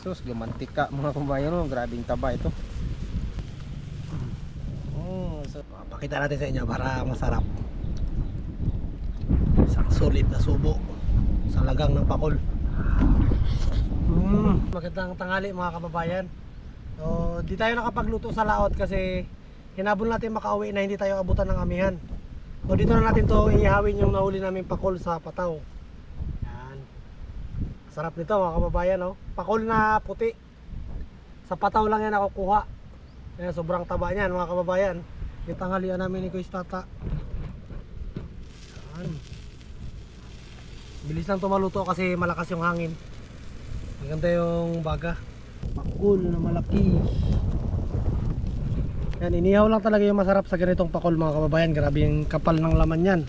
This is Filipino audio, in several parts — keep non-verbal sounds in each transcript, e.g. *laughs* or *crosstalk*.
Sus, gamantika mga kumbayan no. Grabing taba ito. Oh, so, pakita natin sa inyo para masarap. Isang solid na subo sa lagang ng pakol. Mm. Magandang tanghali mga kababayan. So, di tayo nakapagluto sa laot kasi hinabol natin makauwi na hindi tayo abutan ng amihan. So, dito na natin to ihawin yung nahuli namin pakol sa pataw. Yan. Sarap nito mga kababayan, no? Pakol na puti. Sa pataw lang yan nakukuha. Yan, sobrang taba niyan mga kababayan. Yung tanghalian namin ni Kuya Tata. Yan. Bilis lang tumaluto kasi malakas yung hangin. Maganda yung baga. Pakol na malaki. Yan, inihaw lang talaga yung masarap sa ganitong pakol mga kababayan. Grabe yung kapal ng laman yan.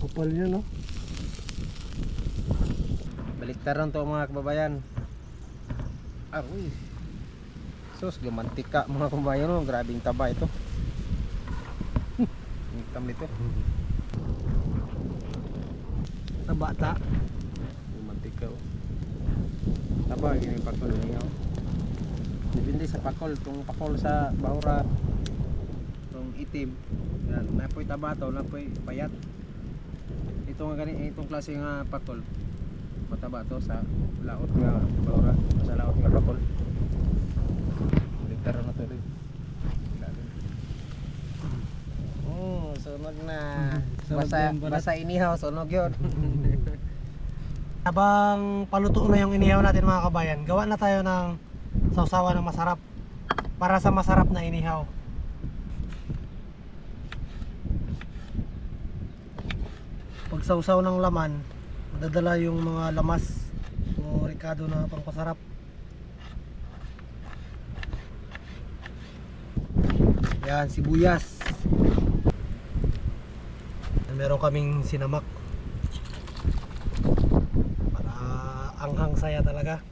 Kapal yun, no? Baliktaran to mga kababayan. Aroy. Sus, gamantika mga kababayan, no? Grabing taba ito. *laughs* Hitam nito. Taba ta. Gamantika, oh. Taba, gini pakol niya, oh. Sa pakol, kung pakol sa bahura, kung itim, yan, napoy taba to, napoy payat. Ito nga gani, itong klase nga pakol, mataba to sa laot nga bahura, sa laot nga pakol. Liter na to rin. Ilalim. Oh, sunog na. *laughs* Basa, basa inihaw, sunog yun. *laughs* Habang paluto na yung inihaw natin mga kabayan, gawa na tayo ng sausawa ng masarap para sa masarap na inihaw. Pag sausaw ng laman, madadala yung mga lamas o ricado na pangpasarap. Yan, sibuyas. Meron kaming sinamak. Para anghang saya talaga.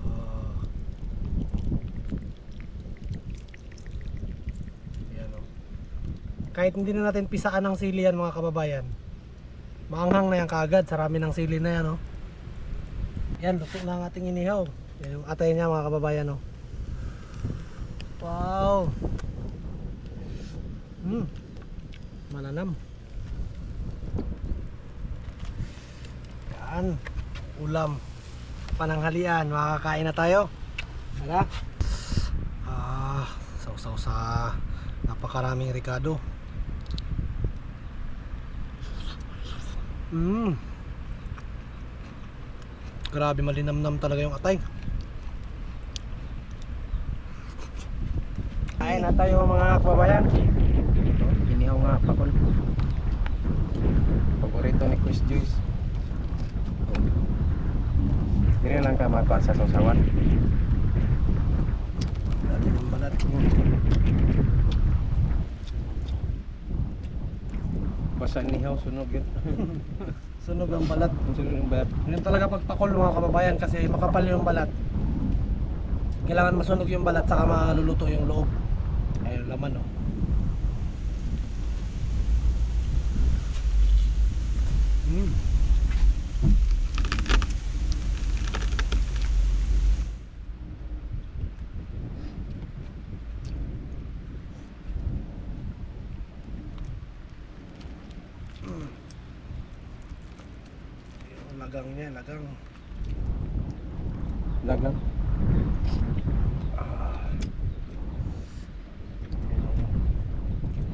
Ah. Yan, oh. Kahit hindi na natin pisaan ng sili yan mga kababayan. Maanghang na yan kaagad. Sarami ng sili na yan. Oh. Yan, luto na ang ating inihaw. Yan yung atay niya mga kababayan. Oh. Wow! Hmm. Mananam. Yan. Ulam. Pananghalian. Makakain na tayo. Tara. Ah, sausaw sa napakaraming ricado. Hmm. Grabe malinamnam talaga yung atay. Kain na tayo mga kababayan. Inihaw nga pakol. Paborito ni Chris Juice. Dili lang ka makuha sa sausawan. Dali ng balat ko. Basta inihaw, sunog yun. *laughs* sunog ang balat. Sunog ang balat. Yun talaga pagpakol mga kababayan kasi makapal yung balat. Kailangan masunog yung balat saka maluluto yung loob. Ayun laman oh. Mm. Mm. Yung lagang niya, lagang. Lagang. Ah.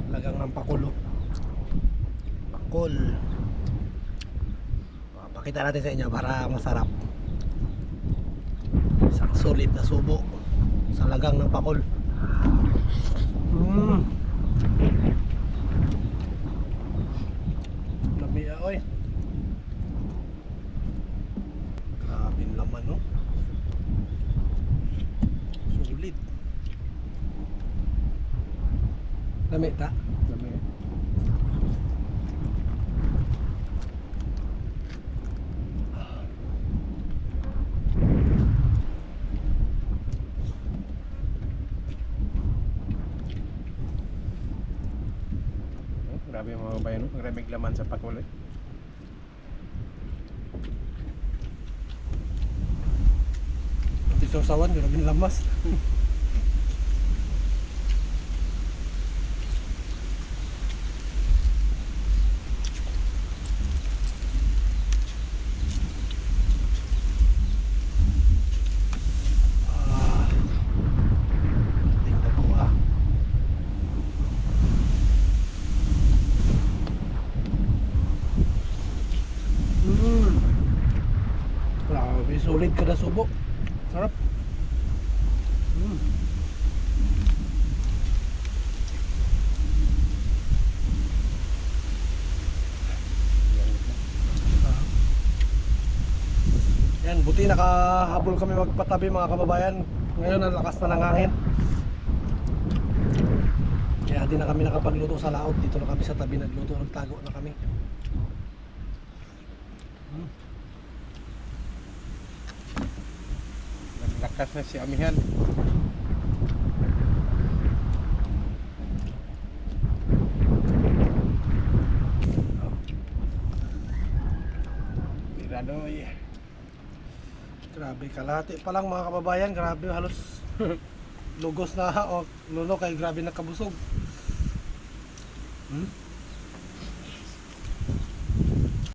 Lagang ng pakulo. Pakul. Ah, Pakita natin sa inyo para masarap. Isang solid na subo sa lagang ng pakul. Mm. Lami ah, oy. Lami ta? Lami. Oh, grabe mga kabayan, grabe laman sa pakuli. Eh. sawan, grabe. *laughs* Mm. Grabe, sulit ka na subo. Sarap. Mm. Yan, buti nakahabol kami magpatabi mga kababayan. Ngayon ang lakas na ng hangin. Kaya di na kami nakapagluto sa laot. Dito na kami sa tabi nagluto. Nagtago na kami. Mm. Naglakas na si Amihan. Miradoy. Grabe, kalahati pa lang mga kababayan. Grabe, halos *laughs* lugos na o luno kay grabe nakabusog. Hmm?